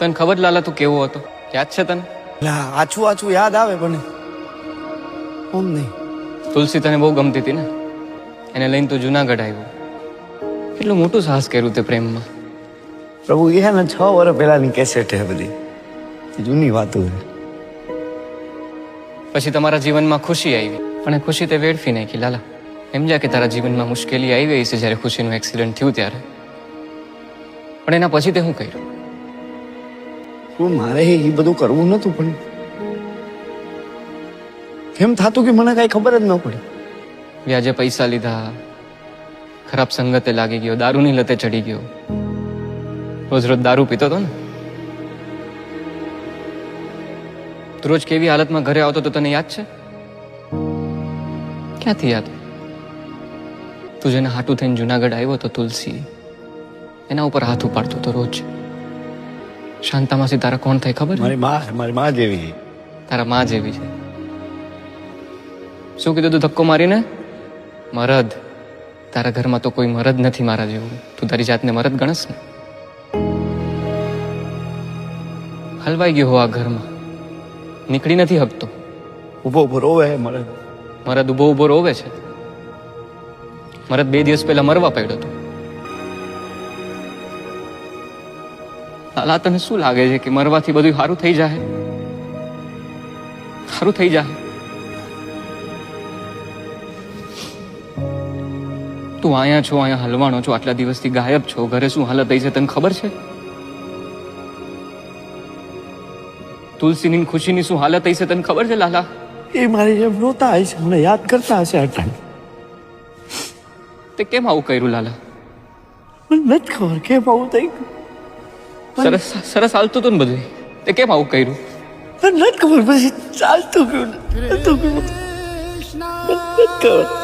તને ખબર લાલા તું કેવો હતો? યાદ છે તને? લા આછું આછું યાદ આવે પણ ઓમ નહીં. તુલસી તને બહુ ગમતી હતી ને? એને લઈને તું જુનાગઢ આવ્યો. કેટલું મોટું સાહસ કર્યું તે પ્રેમમાં. પ્રભુ એ હે ને છ વર્ષ પહેલાની કેસેટ હે બધી. જૂની વાતો છે. પછી તમારા જીવનમાં ખુશી આવી પણ ખુશી તે વેડફી નાખી લાલા. સમજ્યા કે તારા જીવનમાં મુશ્કેલી આવી છે જ્યારે ખુશીનું એક્સિડન્ટ થયું ત્યારે. પણ એના પછી તે શું કર્યું? મારે એ બધું કરવું નતું પણ કેમ થતું કે મને કાંઈ ખબર જ ન પડી. વ્યાજે પૈસા લીધા, ખરાબ સંગતે લાગી ગયો, દારૂની લતે ચડી ગયો. રોજ રોજ દારૂ પીતો હતો ને? તું રોજ કેવી હાલતમાં ઘરે આવતો તો તને યાદ છે? ક્યાંથી યાદ? તું જેને હાટું થઈને જુનાગઢ આવ્યો તો તુલસી, એના ઉપર હાથ ઉપાડતો તો રોજ. શાંતામાસી તારા કોણ થાય ખબર? મારી માં મારી માં જેવી. તારા માં જેવી છે. શું કીધું તું ધક્કો મારીને? મરદ. તારા ઘરમાં તો કોઈ મરદ નથી મારા જેવું. તું તારી જાતને મરદ ગણસ ને. હલવાઈ ગયો આ ઘરમાં. નીકળી નથી હકતો. ઊભો ઊભો રોવે મરદ. મરદ ઊભો ઊભો રોવે છે. મરદ બે દિવસ પહેલા મરવા પડ્યો હતો. લાલા તને શું લાગે છે કે મરવાથી બધું સારું થઈ જાય સારું થઈ જાય તું અહીંયા છો અહીંયા હલવાનો છો આટલા દિવસથી ગાયબ છો. ઘરે શું હાલત થઈ છે તને ખબર છે? તુલસીની ખુશીની શું હાલત થઈ છે તને ખબર છે લાલા? એ મારી જેમ રોતા હશે મને યાદ કરતા હશે અટાણ તે કેમ આવું કર્યું લાલા? મને નથી ખબર કેમ આવું થઈ ગયું. સરસ સરસ હાલતું હતું ને બધું. તે કેમ આવું કર્યું? નથી ખબર પછી ચાલતું ગયું ચાલતું ગયું. નથી ખબર.